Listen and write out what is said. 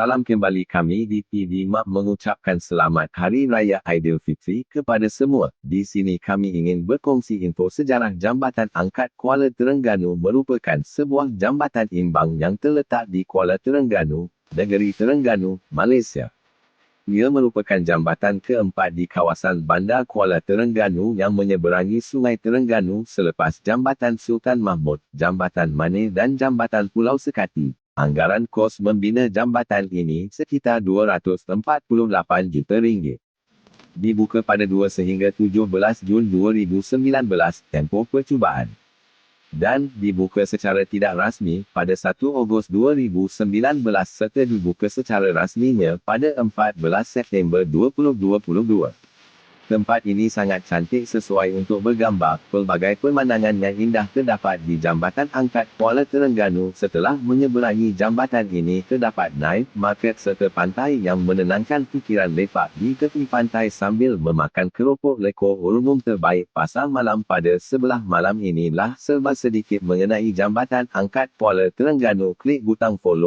Salam kembali kami di PD Mak mengucapkan selamat Hari Raya Aidilfitri kepada semua. Di sini kami ingin berkongsi info sejarah Jambatan Angkat Kuala Terengganu merupakan sebuah jambatan imbang yang terletak di Kuala Terengganu, Negeri Terengganu, Malaysia. Ia merupakan jambatan keempat di kawasan Bandar Kuala Terengganu yang menyeberangi Sungai Terengganu selepas Jambatan Sultan Mahmud, Jambatan Mane dan Jambatan Pulau Sekati. Anggaran kos membina jambatan ini sekitar 248 juta ringgit. Dibuka pada 2 sehingga 17 Jun 2019, tempoh percubaan. Dan dibuka secara tidak rasmi pada 1 Ogos 2019 serta dibuka secara rasminya pada 14 September 2022. Tempat ini sangat cantik sesuai untuk bergambar. Pelbagai pemandangan yang indah terdapat di Jambatan Angkat Kuala Terengganu setelah menyeberangi jambatan ini terdapat night market serta pantai yang menenangkan fikiran lepak di tepi pantai sambil memakan keropok lekor umum terbaik pasar malam pada sebelah malam inilah serba sedikit mengenai Jambatan Angkat Kuala Terengganu. Klik butang follow